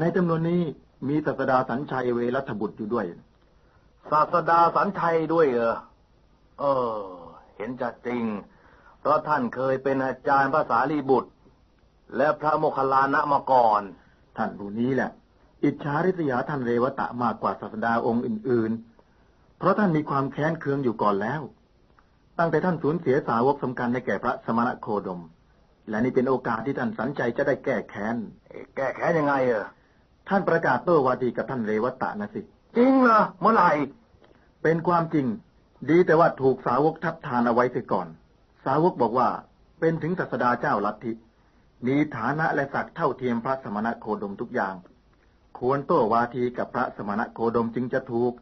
ในจำนวนนี้มีศาสดาสัญชัยเวรัตบุตรอยู่ด้วย ศาสดาสันชัยด้วยเหรอ เออ เห็นจะจริง เพราะท่านเคยเป็นอาจารย์ภาษาลีบุตร และพระโมคคัลลานะมาก่อน ท่านผู้นี้แหละ อิจฉาริษยาท่านเรวตะมากกว่าศาสดาองค์อื่น ๆ เพราะท่านมีความแค้นเคืองอยู่ก่อนแล้ว ตั้งแต่ท่านสูญเสียสาวกสำคัญในแก่พระสมณโคดม และนี่เป็นโอกาสที่ท่านสัญใจจะได้แก้แค้นเอ๊ะแก้แค้นยังไงเออ ท่านประกาศโต้วาทีกับท่านเรวตะนะสิ จริงเหรอเมื่อไหร่เป็นความจริง ดีแต่ว่าถูกสาวกทัดทานเอาไว้เสียก่อน สาวกบอกว่าเป็นถึงศาสดาเจ้าลัทธิมีฐานะและศักดิ์เท่าเทียมพระสมณะโคดมทุกอย่าง ควรโต้วาทีกับพระสมณะโคดมจึงจะถูก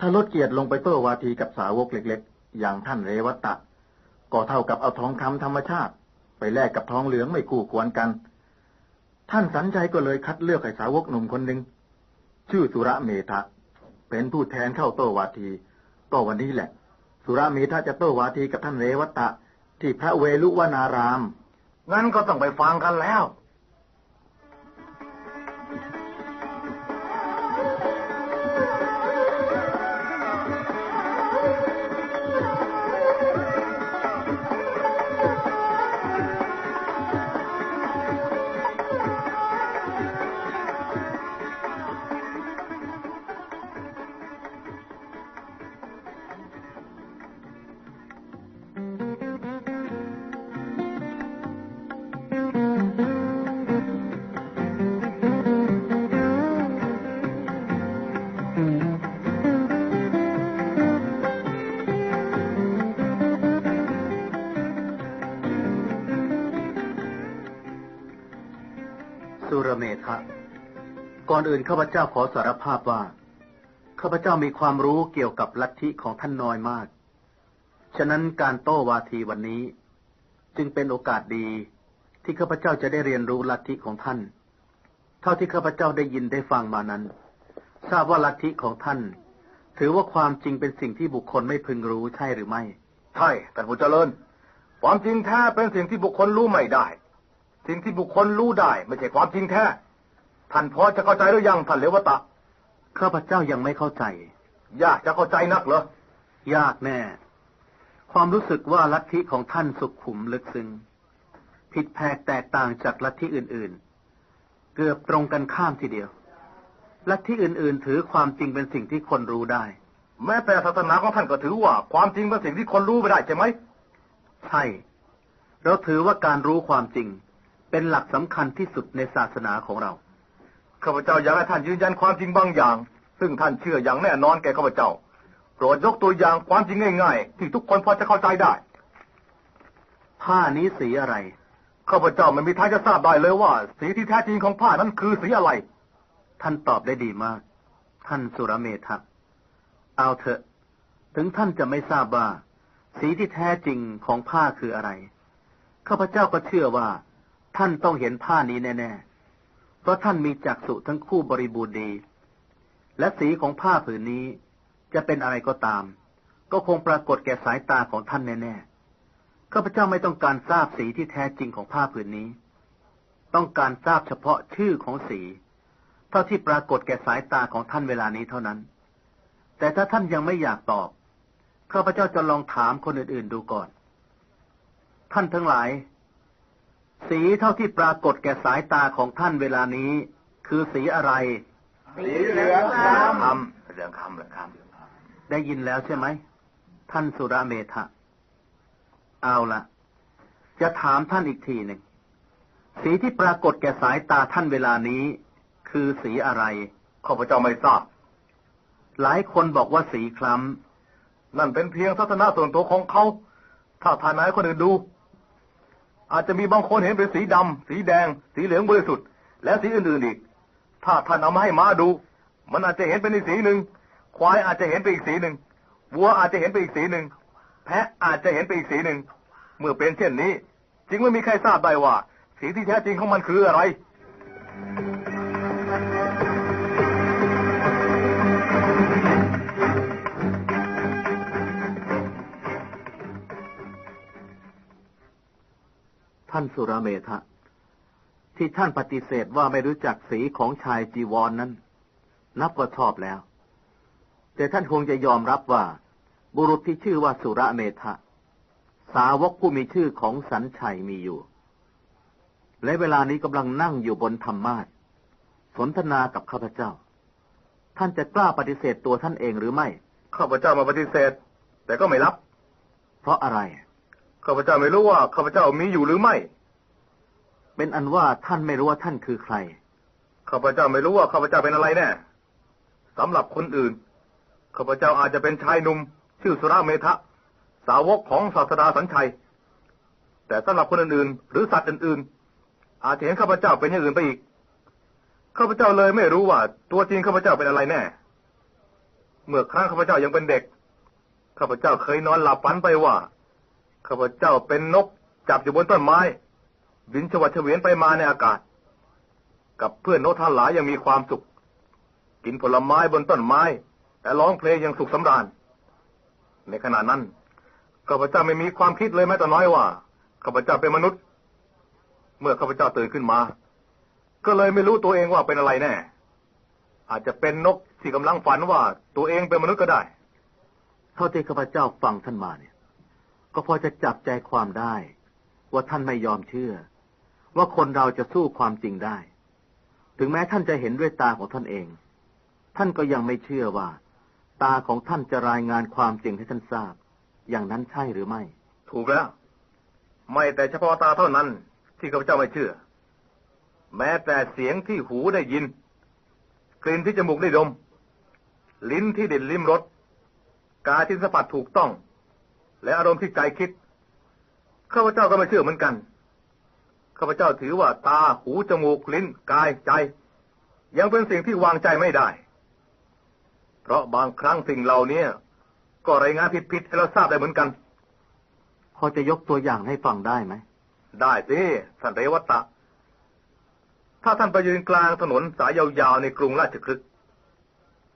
ถ้าลดเกียรติลงไปโต้วาทีกับสาวกเล็ก ๆ อย่างท่านเรวตะ ก็เท่ากับเอาทองคำธรรมชาติ ไปแลกกับทองเหลืองไม่คู่ควรกัน ท่านสันชัยก็เลยคัดเลือกให้สาวกหนุ่มคนหนึ่งชื่อสุระเมธะเป็นผู้แทนเข้าโตวาที ก็วันนี้แหละ สุระเมธะจะโตวาทีกับท่านเรวัตะ ที่พระเวลุวนาราม งั้นก็ต้องไปฟังกันแล้ว เมธะ ก่อนอื่นข้าพเจ้าขอสารภาพว่า ข้าพเจ้ามีความรู้เกี่ยวกับลัทธิของท่านน้อยมาก ฉะนั้นการโต้วาทีวันนี้ จึงเป็นโอกาสดีที่ข้าพเจ้าจะได้เรียนรู้ลัทธิของท่าน เท่าที่ข้าพเจ้าได้ยินได้ฟังมานั้น ทราบว่าลัทธิของท่าน ถือว่าความจริงเป็นสิ่งที่บุคคลไม่พึงรู้ใช่หรือไม่ ใช่ท่านผู้เจริญ ความจริงแท้เป็นสิ่งที่บุคคลรู้ไม่ได้ สิ่งที่บุคคลรู้ได้ไม่ใช่ความจริงแท้ ท่านพอจะเข้าใจหรือยังท่านเลวตะ ข้าพเจ้ายังไม่เข้าใจ ยากจะเข้าใจนักเหรอ ยากแน่ ความรู้สึกว่าลัทธิของท่านสุขุมลึกซึ้ง ผิดแผกแตกต่างจากลัทธิอื่นๆ เกือบตรงกันข้ามทีเดียว ลัทธิอื่นๆ ถือความจริงเป็นสิ่งที่คนรู้ได้ แม้แต่ศาสนาของท่านก็ถือว่า ความจริงเป็นสิ่งที่คนรู้ไม่ได้ใช่ไหม ใช่ เราถือว่าการรู้ความจริง เป็นหลักสำคัญที่สุดในศาสนาของเรา ข้าพเจ้าอยากให้ท่านยืนยันความจริงบางอย่าง ซึ่งท่านเชื่ออย่างแน่นอนแก่ข้าพเจ้า โปรดยกตัวอย่างความจริงง่ายๆ ที่ทุกคนพอจะเข้าใจได้ ผ้านี้สีอะไร ข้าพเจ้าไม่มีทางจะทราบได้เลยว่า สีที่แท้จริงของผ้านั้นคือสีอะไร ท่านตอบได้ดีมาก ท่านสุรเมธะเอาเถอะ ถึงท่านจะไม่ทราบว่า สีที่แท้จริงของผ้าคืออะไร ข้าพเจ้าก็เชื่อว่า ท่านต้องเห็นผ้านี้แน่ๆ เพราะท่านมีจักษุทั้งคู่บริบูรณ์ดี และสีของผ้าผืนนี้จะเป็นอะไรก็ตาม ก็คงปรากฏแก่สายตาของท่านแน่ๆ ข้าพเจ้าไม่ต้องการทราบสีที่แท้จริงของผ้าผืนนี้ ต้องการทราบเฉพาะชื่อของสี เท่าที่ปรากฏแก่สายตาของท่านเวลานี้เท่านั้น แต่ถ้าท่านยังไม่อยากตอบ ข้าพเจ้าจะลองถามคนอื่นๆดูก่อน ท่านทั้งหลาย สีเท่าที่ปรากฏแก่สายตาของท่านเวลานี้ คือสีอะไร สีเหลืองคำคำเหลืองคำเหลืองคำได้ยินแล้วใช่ไหม ท่านสุรเมธะเอาละจะถามท่านอีกทีหนึ่งสีที่ปรากฏแก่สายตาท่านเวลานี้ คือสีอะไรข้าพเจ้าไม่ทราบหลายคนบอกว่าสีคล้นั่นเป็นเพียงทัศนะส่วนตัวของเขา ถ้าท่านไหนคนอื่นดู อาจจะมีบางคนเห็นเป็นสีดำสีแดง สีเหลืองบริสุทธิ์ และสีอื่นๆอีก ถ้าท่านเอามาให้ม้าดู มันอาจจะเห็นเป็นอีกสีหนึ่ง ควายอาจจะเห็นเป็นอีกสีหนึ่ง วัวอาจจะเห็นเป็นอีกสีหนึ่ง แพะอาจจะเห็นเป็นอีกสีหนึ่ง เมื่อเป็นเช่นนี้ จึงไม่มีใครทราบได้ว่า สีที่แท้จริงของมันคืออะไร ท่านสุรเมธะที่ท่านปฏิเสธว่าไม่รู้จักสีของชายจีวรนนั้น นับว่าชอบแล้ว แต่ท่านคงจะยอมรับว่า บุรุษที่ชื่อว่าสุระเมธะสาวกผู้มีชื่อของสันชัยมีอยู่ และเวลานี้กำลังนั่งอยู่บนธรรมาสสนทนากับข้าพเจ้า ท่านจะกล้าปฏิเสธตัวท่านเองหรือไม่ ข้าพเจ้ามาปฏิเสธ แต่ก็ไม่รับ เพราะอะไร ข้าพเจ้าไม่รู้ว่าข้าพเจ้ามีอยู่หรือไม่ เป็นอันว่าท่านไม่รู้ว่าท่านคือใคร ข้าพเจ้าไม่รู้ว่าข้าพเจ้าเป็นอะไรแน่สำหรับคนอื่น ข้าพเจ้าอาจจะเป็นชายหนุ่มชื่อสุราเมธะสาวกของศาสดาสัญชัย แต่สำหรับคนอื่นๆ หรือสัตว์อื่นๆ อาจจะเห็นข้าพเจ้าเป็นอย่างอื่นไปอีก ข้าพเจ้าเลยไม่รู้ว่า ตัวจริงข้าพเจ้าเป็นอะไรแน่ เมื่อครั้งข้าพเจ้ายังเป็นเด็ก ข้าพเจ้าเคยนอนหลับฝันไปว่า ข้าพเจ้าเป็นนกจับอยู่บนต้นไม้ บินชวัดเฉวียนไปมาในอากาศ กับเพื่อนนกทั้งหลายยังมีความสุข กินผลไม้บนต้นไม้ และร้องเพลงอย่างสุขสำราญ ในขณะนั้นข้าพเจ้าไม่มีความคิดเลยแม้แต่น้อยว่าข้าพเจ้าเป็นมนุษย์ เมื่อข้าพเจ้าตื่นขึ้นมา ก็เลยไม่รู้ตัวเองว่าเป็นอะไรแน่ อาจจะเป็นนกที่กำลังฝันว่าตัวเองเป็นมนุษย์ก็ได้ เท่าที่ข้าพเจ้าฟังท่านมาเนี่ย ก็พอจะจับใจความได้ ว่าท่านไม่ยอมเชื่อ ว่าคนเราจะสู้ความจริงได้ ถึงแม้ท่านจะเห็นด้วยตาของท่านเอง ท่านก็ยังไม่เชื่อว่า ตาของท่านจะรายงานความจริงให้ท่านทราบ อย่างนั้นใช่หรือไม่ ถูกแล้ว ไม่แต่เฉพาะตาเท่านั้น ที่ข้าพเจ้าไม่เชื่อ แม้แต่เสียงที่หูได้ยิน กลิ่นที่จมูกได้ดม ลิ้นที่เด็ดลิ้มรสกายที่สัมผัสถูกต้อง และอารมณ์ที่ใจคิดข้าพเจ้าก็ไม่เชื่อเหมือนกันข้าพเจ้าถือว่าตาหูจมูกลิ้นกายใจ ยังเป็นสิ่งที่วางใจไม่ได้ เพราะบางครั้งสิ่งเหล่านี้ก็รายงานผิดๆให้เราทราบได้เหมือนกัน พอจะยกตัวอย่างให้ฟังได้ไหม ได้สิท่านเรวัตตะถ้าท่านไปยืนกลางถนนสายยาวๆในกรุงราชคลึก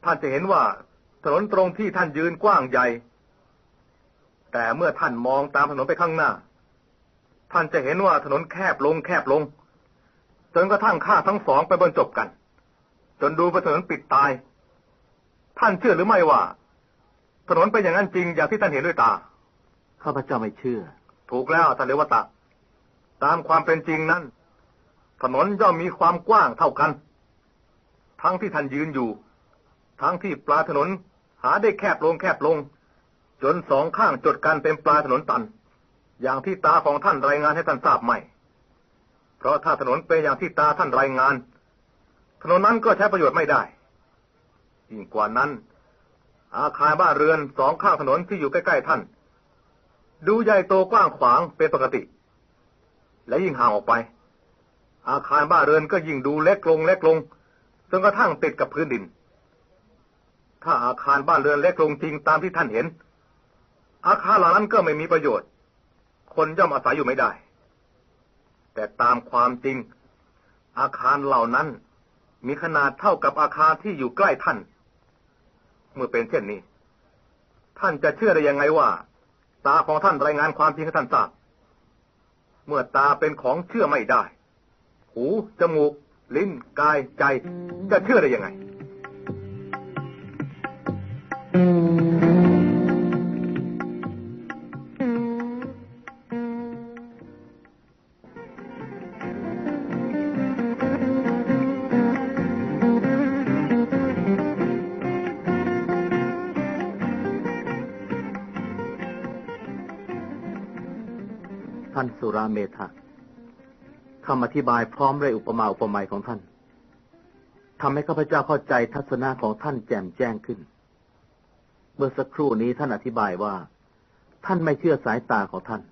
ท่านจะเห็นว่าถนนตรงที่ท่านยืนกว้างใหญ่ แต่เมื่อท่านมองตามถนนไปข้างหน้า ท่านจะเห็นว่าถนนแคบลงแคบลง จนกระทั่งข้างทั้งสองไปบรรจบกัน จนดูเป็นถนนปิดตาย ท่านเชื่อหรือไม่ว่า ถนนเป็นอย่างนั้นจริงอย่างที่ท่านเห็นด้วยตา ข้าพเจ้าไม่เชื่อ ถูกแล้วท่านเรวตะ ตามความเป็นจริงนั้น ถนนย่อมมีความกว้างเท่ากัน ทั้งที่ท่านยืนอยู่ ทั้งที่ปลายถนนหาได้แคบลงแคบลง จนสองข้างจดกันเป็นปลายถนนตัน อย่างที่ตาของท่านรายงานให้ท่านทราบไหม เพราะถ้าถนนเป็นอย่างที่ตาท่านรายงาน ถนนนั้นก็ใช้ประโยชน์ไม่ได้ยิ่งกว่านั้น อาคารบ้านเรือนสองข้างถนนที่อยู่ใกล้ๆท่าน ดูใหญ่โตกว้างขวางเป็นปกติ และยิ่งห่างออกไป อาคารบ้านเรือนก็ยิ่งดูเล็กลงเล็กลงจนกระทั่งติดกับพื้นดิน ถ้าอาคารบ้านเรือนเล็กลงจริงตามที่ท่านเห็น อาคารเหล่านั้นก็ไม่มีประโยชน์ คนย่อมอาศัยอยู่ไม่ได้ แต่ตามความจริง อาคารเหล่านั้น มีขนาดเท่ากับอาคารที่อยู่ใกล้ท่าน เมื่อเป็นเช่นนี้ ท่านจะเชื่อได้ยังไงว่า ตาของท่านรายงานความจริงให้ท่านทราบ เมื่อตาเป็นของเชื่อไม่ได้ หู จมูก ลิ้น กาย ใจ จะเชื่อได้ยังไง ราเมธะคำอธิบายพร้อมด้วยอุปมาอุปไมยของท่านทำให้ข้าพเจ้าเข้าใจทัศนะของท่านแจ่มแจ้งขึ้น เมื่อสักครู่นี้ท่านอธิบายว่า ท่านไม่เชื่อสายตาของท่าน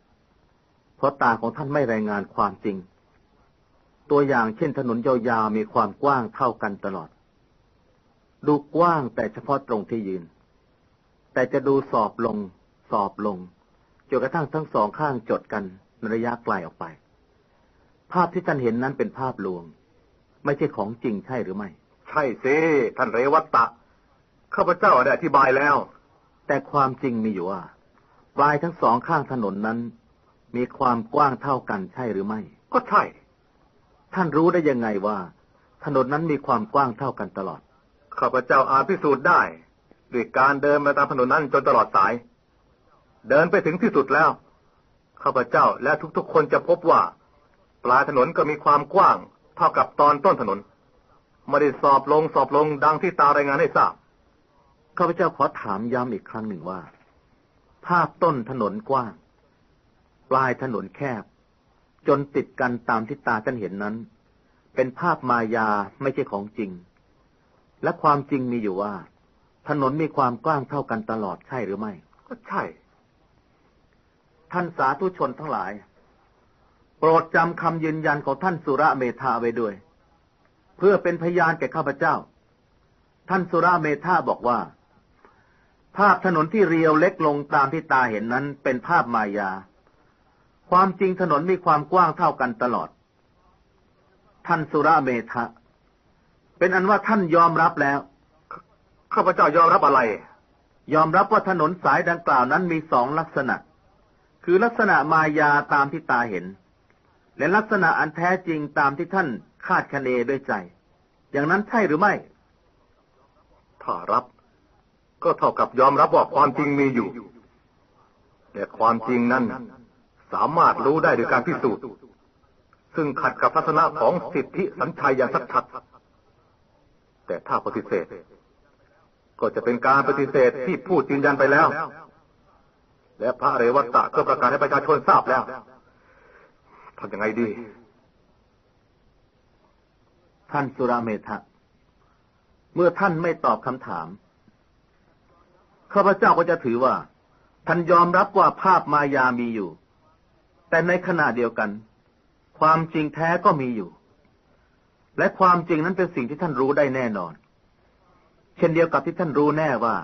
เพราะตาของท่านไม่รายงานความจริง ตัวอย่างเช่นถนนยาวๆมีความกว้างเท่ากันตลอด ดูกว้างแต่เฉพาะตรงที่ยืน แต่จะดูสอบลง สอบลงจนกระทั่งทั้งสองข้างจดกันใน ระยะไกลออกไป ภาพที่ท่านเห็นนั้นเป็นภาพลวง ไม่ใช่ของจริงใช่หรือไม่ ใช่สิท่านเรวัตตะข้าพเจ้าได้อธิบายแล้ว แต่ความจริงมีอยู่ว่าปลายทั้งสองข้างถนนนั้น มีความกว้างเท่ากันใช่หรือไม่ ก็ใช่ ท่านรู้ได้ยังไงว่า ถนนนั้นมีความกว้างเท่ากันตลอดข้าพเจ้าอาจพิสูจน์ได้ ด้วยการเดินมาตามถนนนั้นจนตลอดสาย เดินไปถึงที่สุดแล้ว ข้าพเจ้าและทุกๆคนจะพบว่า ปลายถนนก็มีความกว้าง เท่ากับตอนต้นถนนไม่ได้สอบลงสอบลงดังที่ตารายงานให้ทราบข้าพเจ้าขอถามย้ำอีกครั้งหนึ่งว่า ภาพต้นถนนกว้าง ปลายถนนแคบ จนติดกันตามที่ตาท่านเห็นนั้น เป็นภาพมายาไม่ใช่ของจริง และความจริงมีอยู่ว่า ถนนมีความกว้างเท่ากันตลอดใช่หรือไม่ ก็ใช่ ท่านสาธุชนทั้งหลาย โปรดจำคำยืนยันของท่านสุระเมธาไว้ด้วย เพื่อเป็นพยานแก่ข้าพเจ้า ท่านสุระเมธาบอกว่า ภาพถนนที่เรียวเล็กลงตามที่ตาเห็นนั้นเป็นภาพมายา ความจริงถนนมีความกว้างเท่ากันตลอด ท่านสุระเมธะเป็นอันว่าท่านยอมรับแล้วข้าพเจ้ายอมรับอะไร ยอมรับว่าถนนสายดังกล่าวนั้นมีสองลักษณะ คือลักษณะมายาตามที่ตาเห็น และลักษณะอันแท้จริงตามที่ท่านคาดคะเนด้วยใจ อย่างนั้นใช่หรือไม่ ถ้ารับ ก็เท่ากับยอมรับว่าความจริงมีอยู่ แต่ความจริงนั้นสามารถรู้ได้โดยการพิสูจน์ ซึ่งขัดกับทัศนะของสิทธิสัญชัยอย่างชัดๆแต่ถ้าปฏิเสธ ก็จะเป็นการปฏิเสธที่พูดยืนยันไปแล้ว และพระเรวัตตะก็ประกาศให้ประชาชนทราบแล้วทำยังไงดี ท่านสุราเมธะเมื่อท่านไม่ตอบคำถามข้าพเจ้าก็จะถือว่า ท่านยอมรับว่าภาพมายามีอยู่ แต่ในขณะเดียวกัน ความจริงแท้ก็มีอยู่ และความจริงนั้นเป็นสิ่งที่ท่านรู้ได้แน่นอน เช่นเดียวกับที่ท่านรู้แน่ว่า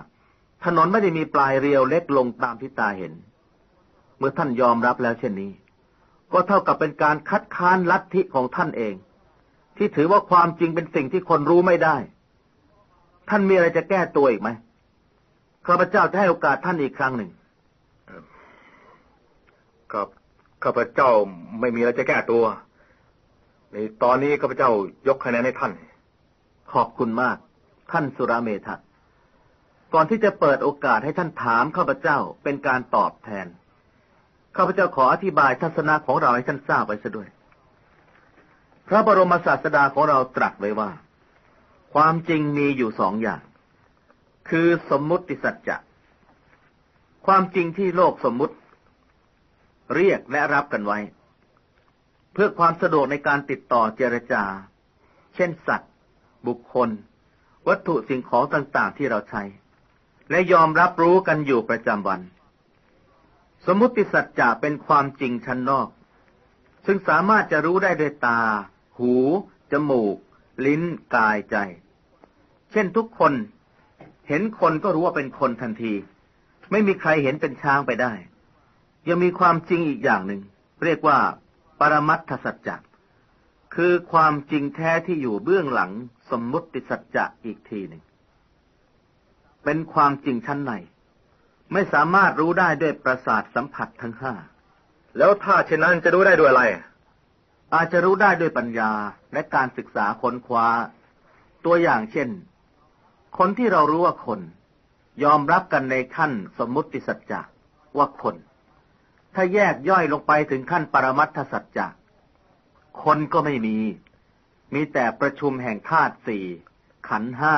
ถนนไม่ได้มีปลายเรียวเล็กลงตามที่ตาเห็น เมื่อท่านยอมรับแล้วเช่นนี้ ก็เท่ากับเป็นการคัดค้านลัทธิของท่านเอง ที่ถือว่าความจริงเป็นสิ่งที่คนรู้ไม่ได้ ท่านมีอะไรจะแก้ตัวอีกไหมข้าพเจ้าจะให้โอกาสท่านอีกครั้งหนึ่งครับข้าพเจ้าไม่มีอะไรจะแก้ตัว ในตอนนี้ข้าพเจ้ายกคะแนนให้ท่าน ขอบคุณมาก ท่านสุราเมธะ ก่อนที่จะเปิดโอกาสให้ท่านถามข้าพเจ้าเป็นการตอบแทน ข้าพเจ้าขออธิบายทัศนะของเราให้ท่านทราบไว้ซะด้วย พระบรมศาสดาของเราตรัสไว้ว่า ความจริงมีอยู่สองอย่าง คือสมมุติสัจจะ ความจริงที่โลกสมมุติ เรียกและรับกันไว้ เพื่อความสะดวกในการติดต่อเจรจา เช่นสัตว์ บุคคล วัตถุสิ่งของต่างๆที่เราใช้ และยอมรับรู้กันอยู่ประจำวัน สมมุติสัจจะเป็นความจริงชั้นนอก ซึ่งสามารถจะรู้ได้ด้วยตา หู จมูก ลิ้น กายใจ เช่นทุกคน เห็นคนก็รู้ว่าเป็นคนทันที ไม่มีใครเห็นเป็นช้างไปได้ ยังมีความจริงอีกอย่างหนึ่ง เรียกว่า ปรมัตถสัจจะคือความจริงแท้ที่อยู่เบื้องหลังสมมุติสัจจะอีกทีหนึ่ง เป็นความจริงชั้นใน ไม่สามารถรู้ได้ด้วยประสาทสัมผัสทั้งห้า แล้วถ้าเช่นนั้นจะรู้ได้ด้วยอะไร อาจจะรู้ได้ด้วยปัญญาและการศึกษาค้นคว้า ตัวอย่างเช่น คนที่เรารู้ว่าคน ยอมรับกันในขั้นสมมุติสัจจะว่าคน ถ้าแยกย่อยลงไปถึงขั้นปรมัตถสัจจะคนก็ไม่มี มีแต่ประชุมแห่งธาตุสี่ขันห้า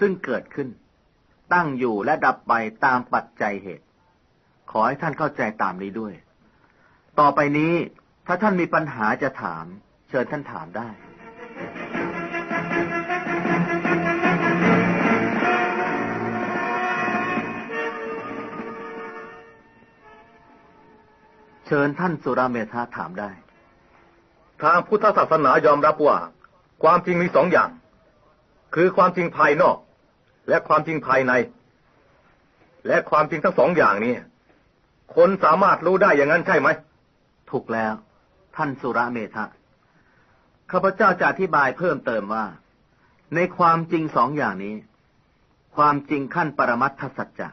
ซึ่งเกิดขึ้น ตั้งอยู่และดับไปตามปัจจัยเหตุ ขอให้ท่านเข้าใจตามนี้ด้วย ต่อไปนี้ถ้าท่านมีปัญหาจะถาม เชิญท่านถามได้เชิญท่านสุราเมธาถามได้ ทางพุทธศาสนายอมรับว่า ความจริงมีสองอย่าง คือความจริงภายนอก และความจริงภายใน และความจริงทั้งสองอย่างนี้ คนสามารถรู้ได้อย่างนั้นใช่ไหม ถูกแล้ว ท่านสุระเมธะข้าพเจ้าจะอธิบายเพิ่มเติมว่า ในความจริงสองอย่างนี้ ความจริงขั้นปรมัตถสัจจะ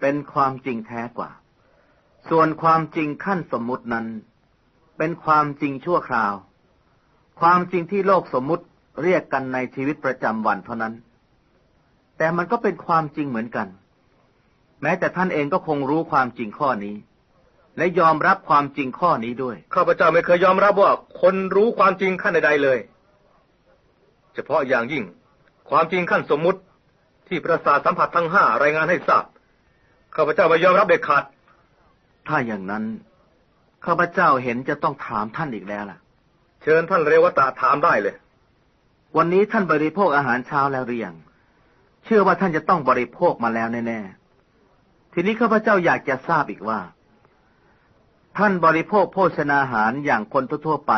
เป็นความจริงแท้กว่า ส่วนความจริงขั้นสมมุตินั้น เป็นความจริงชั่วคราว ความจริงที่โลกสมมุติเรียกกันในชีวิตประจำวันเท่านั้น แต่มันก็เป็นความจริงเหมือนกัน แม้แต่ท่านเองก็คงรู้ความจริงข้อนี้ และยอมรับความจริงข้อนี้ด้วย ข้าพเจ้าไม่เคยยอมรับว่าคนรู้ความจริงขั้นใดๆเลย เฉพาะอย่างยิ่ง ความจริงขั้นสมมุติที่ประสาทสัมผัสทั้งห้ารายงานให้ทราบข้าพเจ้าไม่ยอมรับเด็ดขาดถ้าอย่างนั้นข้าพเจ้าเห็นจะต้องถามท่านอีกแล้วล่ะ เชิญท่านเรวตะถามได้เลย วันนี้ท่านบริโภคอาหารเช้าแล้วหรือยัง เชื่อว่าท่านจะต้องบริโภคมาแล้วแน่ๆ ทีนี้ข้าพเจ้าอยากจะทราบอีกว่า ท่านบริโภคโภชนาหารอย่างคนทั่วๆไป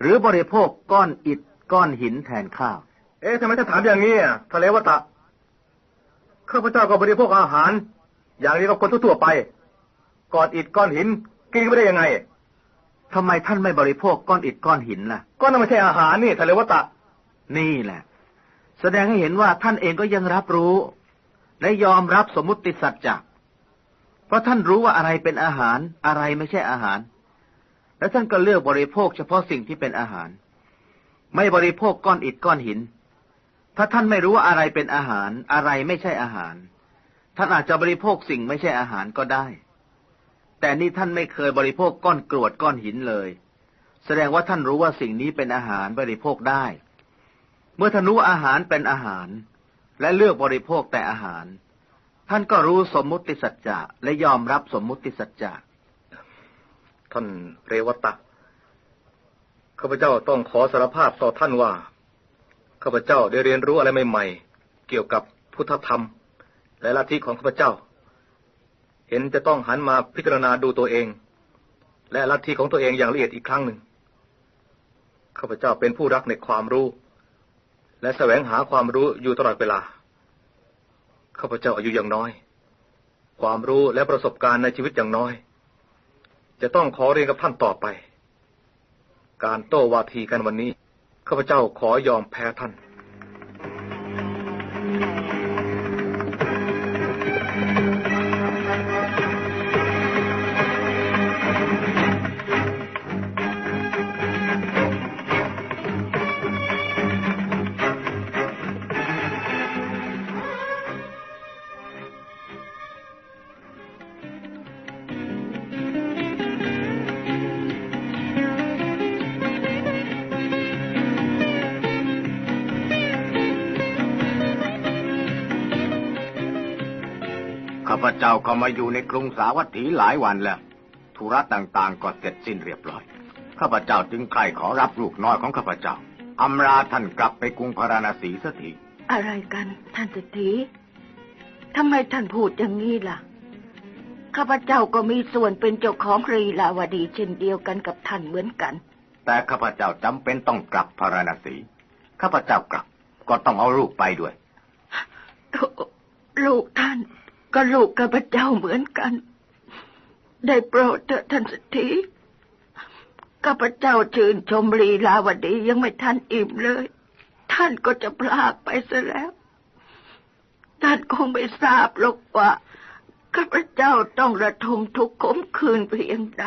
หรือบริโภคก้อนอิฐก้อนหินแทนข้าว เอ๊ะทำไมท่านถามอย่างนี้อะทะเลวตะข้าพเจ้าก็บริโภคอาหาร อย่างนี้กับคนทั่วๆไปก้อนอิฐก้อนหินกินไม่ได้ยังไงทำไมท่านไม่บริโภคก้อนอิฐก้อนหินล่ะก็นั่นไม่ใช่อาหารนี่ทะเลวตะ นี่แหละ แสดงให้เห็นว่าท่านเองก็ยังรับรู้ และยอมรับสมมติสัจจะเพราะท่านรู้ว่าอะไรเป็นอาหารอะไรไม่ใช่อาหาร และท่านก็เลือกบริโภคเฉพาะสิ่งที่เป็นอาหาร ไม่บริโภคก้อนอิฐก้อนหิน ถ้าท่านไม่รู้ว่าอะไรเป็นอาหารอะไรไม่ใช่อาหาร ท่านอาจจะบริโภคสิ่งไม่ใช่อาหารก็ได้ แต่นี่ท่านไม่เคยบริโภคก้อนกรวดก้อนหินเลย แสดงว่าท่านรู้ว่าสิ่งนี้เป็นอาหารบริโภคได้ เมื่อท่านรู้อาหารเป็นอาหาร และเลือกบริโภคแต่อาหาร ท่านก็รู้สมมุติสัจจะและยอมรับสมมุติสัจจะท่านเรวตะข้าพเจ้าต้องขอสารภาพต่อท่านว่าข้าพเจ้าได้เรียนรู้อะไรใหม่ๆ เกี่ยวกับพุทธธรรม และลัทธิของข้าพเจ้า เห็นจะต้องหันมาพิจารณาดูตัวเอง และลัทธิของตัวเองอย่างละเอียดอีกครั้งหนึ่งข้าพเจ้าเป็นผู้รักในความรู้ และแสวงหาความรู้อยู่ตลอดเวลา ข้าพเจ้าอายุยังน้อย ความรู้และประสบการณ์ในชีวิตอย่างน้อย จะต้องขอเรียนกับท่านต่อไป การโต้วาทีกันวันนี้ ข้าพเจ้าขอยอมแพ้ท่าน เจ้าเข้ามาอยู่ในกรุงสาวัตถีหลายวันแล้วธุระต่างๆก็เสร็จสิ้นเรียบร้อย ข้าพเจ้าจึงใคร่ขอรับลูกน้อยของข้าพเจ้าอำลาท่านกลับไปกรุงพาราณสีสักทีอะไรกันท่านเศรษฐีทำไมท่านพูดอย่างนี้ล่ะ ข้าพเจ้าก็มีส่วนเป็นเจ้าของรีลาวดีเช่นเดียวกันกับท่านเหมือนกัน แต่ข้าพเจ้าจำเป็นต้องกลับพาราณสี ข้าพเจ้ากลับก็ต้องเอาลูกไปด้วย ลูกท่าน ก็ลูกข้าพระเจ้าเหมือนกัน ได้โปรดเถอะท่านเศรษฐีข้าพเจ้าชื่นชมลีลาวดียังไม่ทันอิ่มเลย ท่านก็จะพลากไปซะแล้ว ท่านคงไม่ทราบหรอกว่าข้าพเจ้าต้องระทมทุกข์ขมคืนเพียงใด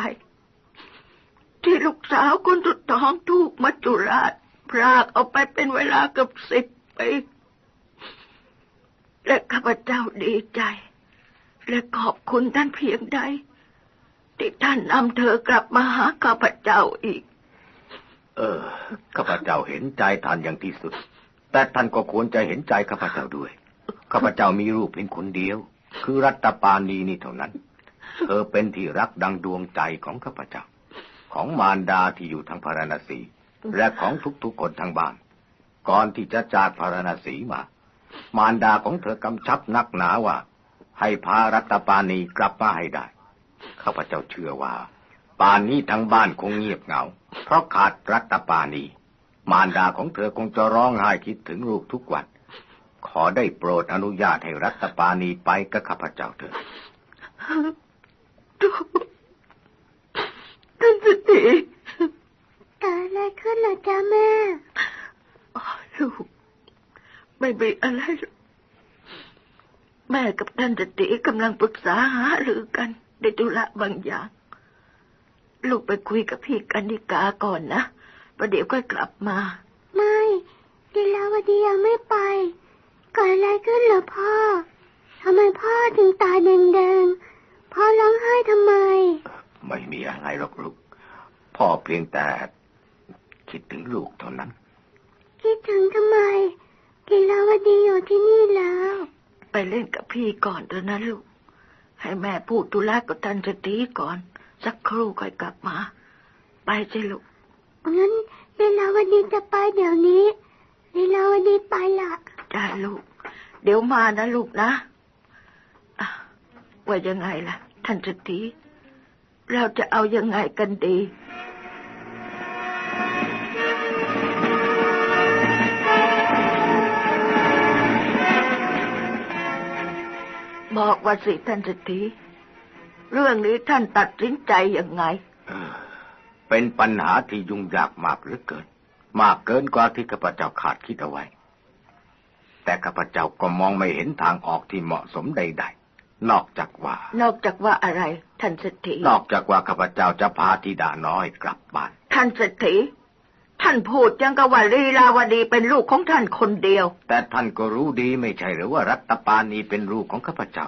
ที่ลูกสาวคนสุดท้องถูกมัจจุราชพรากเอาไปเป็นเวลาเกือบสิบปีและข้าพเจ้าดีใจ และขอบคุณท่านเพียงใด ที่ท่านนำเธอกลับมาหาข้าพเจ้าอีก เออข้าพเจ้าเห็นใจท่านอย่างที่สุด แต่ท่านก็ควรจะเห็นใจข้าพเจ้าด้วยข้าพเจ้ามีรูปเพียงคนเดียว คือรัตปานีนี่เท่านั้น เธอเป็นที่รักดังดวงใจของข้าพเจ้า ของมารดาที่อยู่ทางพาราณสี และของทุกๆคนทางบ้าน ก่อนที่จะจากพาราณสีมา มารดาของเธอกำชับนักหนาว่า ให้พารัตปานีกลับมาให้ได้ ข้าพเจ้าเชื่อว่า ป่านนี้ทั้งบ้านคงเงียบเหงา เพราะขาดรัตปานีมารดาของเธอคงจะร้องไห้คิดถึงลูกทุกวัน ขอได้โปรดอนุญาตให้รัตปานีไปกับข้าพเจ้าเถิดท่านเศรษฐีเกิดอะไรขึ้นเหรอจ๊ะแม่ลูก ไม่มีอะไรหรอก แม่กับท่านเศรษฐีกำลังปรึกษาหารือกันในธุระบางอย่าง ลูกไปคุยกับพี่กันิกาก่อนนะประเดี๋ยวก็กลับมา ไม่ลีลาวดียังไม่ไปเกิดอะไรขึ้นเหรอพ่อทำไมพ่อถึงตาแดงๆพ่อร้องไห้ทำไม ไม่มีอะไรหรอกลูก พ่อเพียงแต่คิดถึงลูกเท่านั้น คิดถึงทำไมลีลาวดีอยู่ที่นี่แล้วไป เล่นกับพี่ก่อนเถอะนะลูก ให้แม่พูดตุลากับทันสตีก่อน สักครู่ค่อยกลับมา ไปสิลูก งั้นลีลาวดีจะไปเดี๋ยวนี้ลีลาวดีไปละจ้าลูก เดี๋ยวมานะลูกนะอะว่ายังไงล่ะท่านสตีเราจะเอายังไงกันดี บอกว่าสิท่านสตีเรื่องนี้ท่านตัดสินใจยังไงเออเป็นปัญหาที่ยุ่งยากมากเหลือเกิน มากเกินกว่าที่ข้าพเจ้าขาดคิดเอาไว้ แต่ข้าพเจ้าก็มองไม่เห็นทางออกที่เหมาะสมใด ๆ นอกจากว่า นอกจากว่าอะไร ท่านสตีนอกจากว่าข้าพเจ้าจะพาธิดาน้อยกลับบ้าน ท่านเศรษฐี ท่านพูดยังกับว่าลีลาวดีเป็นลูกของท่านคนเดียว แต่ท่านก็รู้ดีไม่ใช่หรือว่ารัตปานีเป็นลูกของข้าพเจ้า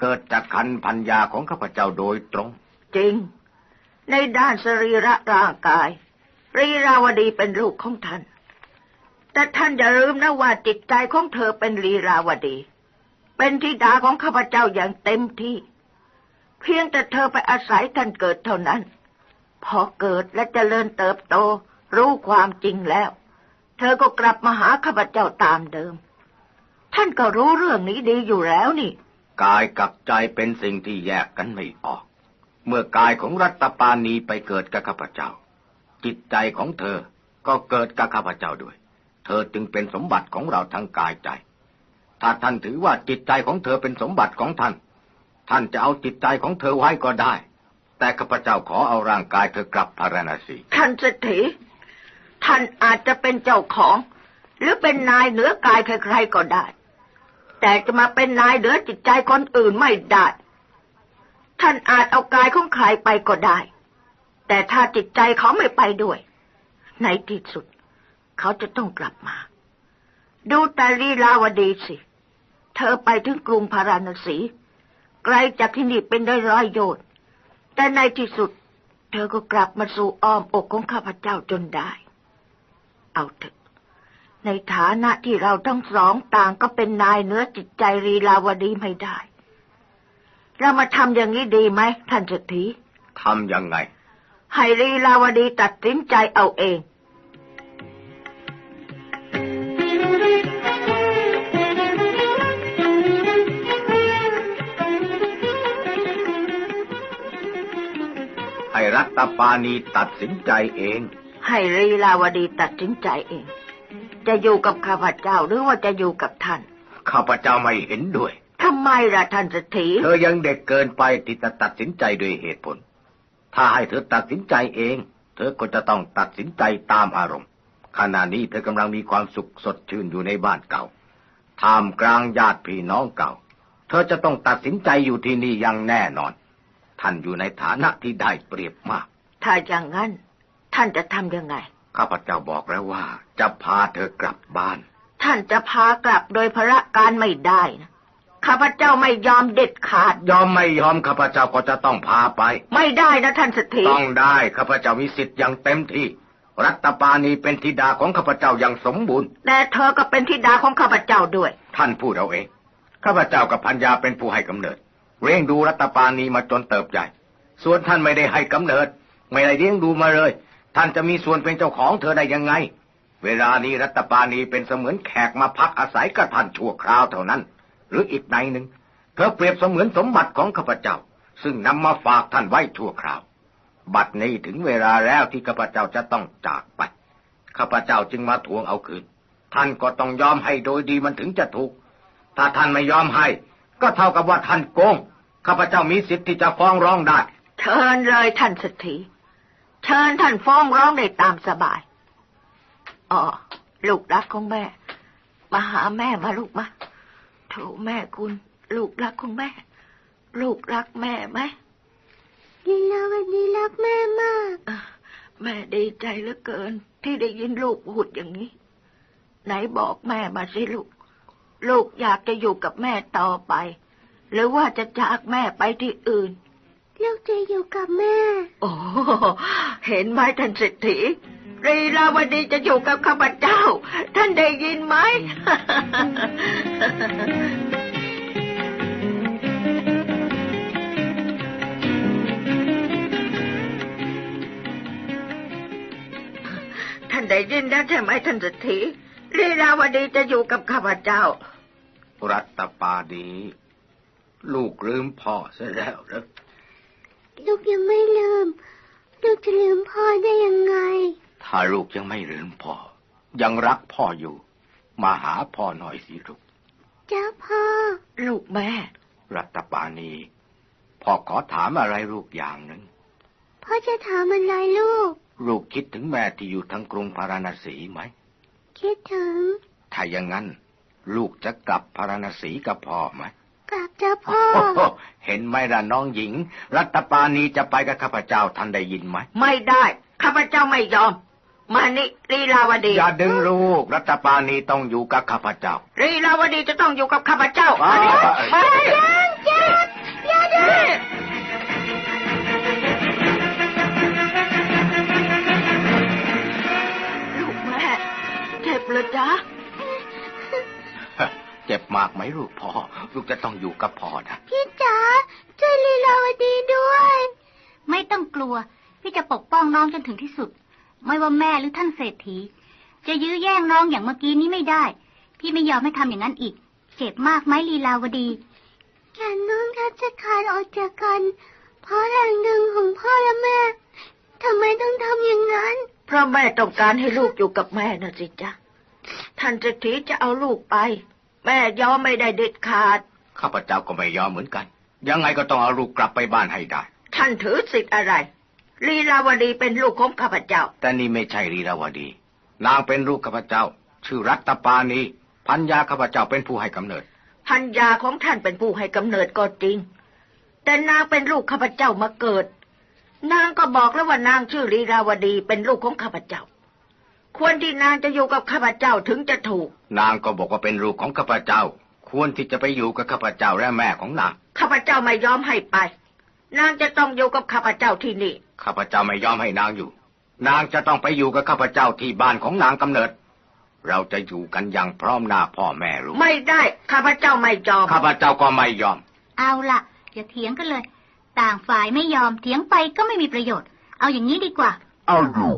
เกิดจากคันพัญญาของข้าพเจ้าโดยตรง จริง ในด้านสรีระร่างกายลีลาวดีเป็นลูกของท่าน แต่ท่านอย่าลืมนะว่าจิตใจของเธอเป็นลีลาวดี เป็นธิดาของข้าพเจ้าอย่างเต็มที่ เพียงแต่เธอไปอาศัยท่านเกิดเท่านั้น พอเกิดและเจริญเติบโต รู้ความจริงแล้ว เธอก็กลับมาหาข้าพเจ้าตามเดิม ท่านก็รู้เรื่องนี้ดีอยู่แล้วนี่ กายกับใจเป็นสิ่งที่แยกกันไม่ออก เมื่อกายของรัตปานีไปเกิดกับข้าพเจ้า จิตใจของเธอก็เกิดกับข้าพเจ้าด้วย เธอจึงเป็นสมบัติของเราทั้งกายใจ ถ้าท่านถือว่าจิตใจของเธอเป็นสมบัติของท่าน ท่านจะเอาจิตใจของเธอไว้ก็ได้แต่ข้าพเจ้าขอเอาร่างกายเธอกลับพาราณสีท่านเศรษฐี ท่านอาจจะเป็นเจ้าของ หรือเป็นนายเหนือกายใครๆก็ได้ แต่จะมาเป็นนายเหนือจิตใจคนอื่นไม่ได้ ท่านอาจเอากายของใครไปก็ได้ แต่ถ้าจิตใจเขาไม่ไปด้วย ในที่สุด เขาจะต้องกลับมา ดูแต่ลีลาวดีสิ เธอไปถึงกรุงพาราณสี ไกลจากที่นี่เป็นได้ร้อยโยชน์แต่ในที่สุด เธอก็กลับมาสู่อ้อมอกของข้าพเจ้าจนได้ เอาเถอะ ในฐานะที่เราทั้งสองต่างก็เป็นนายเหนื้อจิตใจรีลาวดีไม่ได้ เรามาทำอย่างนี้ดีไหมท่านเศรษฐีทำยังไง ให้รีลาวดีตัดสินใจเอาเองให้รัตปานีตัดสินใจเอง ให้รีลาวดีตัดสินใจเอง จะอยู่กับข้าพเจ้าหรือว่าจะอยู่กับท่าน ข้าพเจ้าไม่เห็นด้วยทำไมล่ะท่านเศรษฐีเธอยังเด็กเกินไปที่จะตัดสินใจด้วยเหตุผล ถ้าให้เธอตัดสินใจเอง เธอก็จะต้องตัดสินใจตามอารมณ์ ขณะนี้เธอกำลังมีความสุขสดชื่นอยู่ในบ้านเก่าท่ามกลางญาติพี่น้องเก่า เธอจะต้องตัดสินใจอยู่ที่นี่อย่างแน่นอน ท่านอยู่ในฐานะที่ได้เปรียบมาก ถ้าอย่างนั้น ท่านจะทำยังไง ข้าพเจ้าบอกแล้วว่า จะพาเธอกลับบ้าน ท่านจะพากลับโดยพระการไม่ได้นะข้าพเจ้าไม่ยอมเด็ดขาด ยอมไม่ยอมข้าพเจ้าก็จะต้องพาไป ไม่ได้นะท่านเศรษฐีต้องได้ข้าพเจ้ามีสิทธิ์อย่างเต็มที่ รัตปานีเป็นธิดาของข้าพเจ้าอย่างสมบูรณ์ แต่เธอก็เป็นธิดาของข้าพเจ้าด้วย ท่านพูดเอาเอง ข้าพเจ้ากับพัญญาเป็นผู้ให้กำเนิดเลี้ยงดูรัตปานีมาจนเติบใหญ่ ส่วนท่านไม่ได้ให้กำเนิด ไม่ได้เลี้ยงดูมาเลย ท่านจะมีส่วนเป็นเจ้าของเธอได้ยังไง เวลานี้รัตปานีเป็นเสมือนแขกมาพักอาศัยกับท่านชั่วคราวเท่านั้น หรืออีกในหนึ่งเธอเปรียบเสมือนสมบัติของข้าพเจ้า ซึ่งนำมาฝากท่านไว้ชั่วคราว บัดนี้ถึงเวลาแล้วที่ข้าพเจ้าจะต้องจากไปข้าพเจ้าจึงมาทวงเอาคืน ท่านก็ต้องยอมให้โดยดีมันถึงจะถูก ถ้าท่านไม่ยอมให้ ก็เท่ากับว่าท่านโกงข้าพเจ้ามีสิทธิ์ที่จะฟ้องร้องได้ เชิญเลยท่านเศรษฐี เชิญท่านฟ้องร้องได้ตามสบาย อ๋อ ลูกรักของแม่ มาหาแม่มาลูกมาโถแม่คุณ ลูกรักของแม่ ลูกรักแม่ไหมลีลาวดีรักแม่มากเอ่อแม่ดีใจเหลือเกิน ที่ได้ยินลูกพูดอย่างนี้ ไหนบอกแม่มาสิลูก ลูกอยากจะอยู่กับแม่ต่อไป หรือว่าจะจากแม่ไปที่อื่น ลูกจะอยู่กับแม่ โอ้เห็นไหมท่านเศรษฐีรีลาวดีจะอยู่กับข้าพเจ้า ท่านได้ยินไหม ท่านได้ยินแล้วใช่ไหมท่านเศรษฐีลีลาวดีจะอยู่กับข้าพเจ้า รัตปาดี ลูกลืมพ่อเสียแล้วเหรอ ลูกยังไม่ลืม ลูกจะลืมพ่อได้ยังไง ถ้าลูกยังไม่ลืมพ่อ ยังรักพ่ออยู่ มาหาพ่อหน่อยสิลูกจ้าพ่อ ลูกแม่ รัตปานีพ่อขอถามอะไรลูกอย่างหนึ่ง พ่อจะถามอะไรลูก ลูกคิดถึงแม่ที่อยู่ทั้งกรุงพาราณสีไหม คิดถึง ถ้าอย่างนั้น ลูกจะกลับพาราณสีกับพ่อไหม กลับจ้าพ่อโอ้โหเห็นไหมล่ะน้องหญิง รัตปานีจะไปกับข้าพเจ้าท่านได้ยินไหม ไม่ได้ ข้าพเจ้าไม่ยอม มานี่ลีลาวดี อย่าดึงลูก รัตปานีต้องอยู่กับข้าพเจ้าลีลาวดีจะต้องอยู่กับข้าพเจ้าอ้าวมานี่มานี่ยังเจ็บอย่าดึงลูกแม่เจ็บเลยจ๊ะ เจ็บมากไหมลูกพ่อ ลูกจะต้องอยู่กับพ่อนะ พี่จ๋าช่วยลีลาวดีด้วย ไม่ต้องกลัว พี่จะปกป้องน้องจนถึงที่สุด ไม่ว่าแม่หรือท่านเศรษฐี จะยื้อแย่งน้องอย่างเมื่อกี้นี้ไม่ได้ พี่ไม่ยอมให้ทำอย่างนั้นอีก เจ็บมากไหมลีลาวดีแขนน้องแทบจะขาดออกจากกัน เพราะแรงดึงของพ่อและแม่ทำไมต้องทำอย่างนั้น เพราะแม่ต้องการให้ลูกอยู่กับแม่นะสิจ๊ะ ท่านเศรษฐีจะเอาลูกไป แม่ยอมไม่ได้เด็ดขาด ข้าพเจ้าก็ไม่ยอมเหมือนกัน ยังไงก็ต้องเอาลูกกลับไปบ้านให้ได้ ท่านถือสิทธิ์อะไร ลีลาวดีเป็นลูกของข้าพเจ้า แต่นี่ไม่ใช่ลีลาวดี นางเป็นลูกข้าพเจ้า ชื่อรัตปานีพัญญาข้าพเจ้าเป็นผู้ให้กำเนิด พัญญาของท่านเป็นผู้ให้กำเนิดก็จริง แต่นางเป็นลูกข้าพเจ้ามาเกิด นางก็บอกแล้วว่านางชื่อลีลาวดีเป็นลูกของข้าพเจ้า ควรที่นางจะอยู่กับข้าพเจ้าถึงจะถูก นางก็บอกว่าเป็นลูกของข้าพเจ้า ควรที่จะไปอยู่กับข้าพเจ้าและแม่ของนางข้าพเจ้าไม่ยอมให้ไป นางจะต้องอยู่กับข้าพเจ้าที่นี่ข้าพเจ้าไม่ยอมให้นางอยู่ นางจะต้องไปอยู่กับข้าพเจ้าที่บ้านของนางกำเนิด เราจะอยู่กันอย่างพร้อมหน้าพ่อแม่ลูกไม่ได้ข้าพเจ้าไม่ยอมข้าพเจ้าก็ไม่ยอม เอาล่ะอย่าเถียงกันเลย ต่างฝ่ายไม่ยอมเถียงไปก็ไม่มีประโยชน์ เอาอย่างนี้ดีกว่า เอาอยู่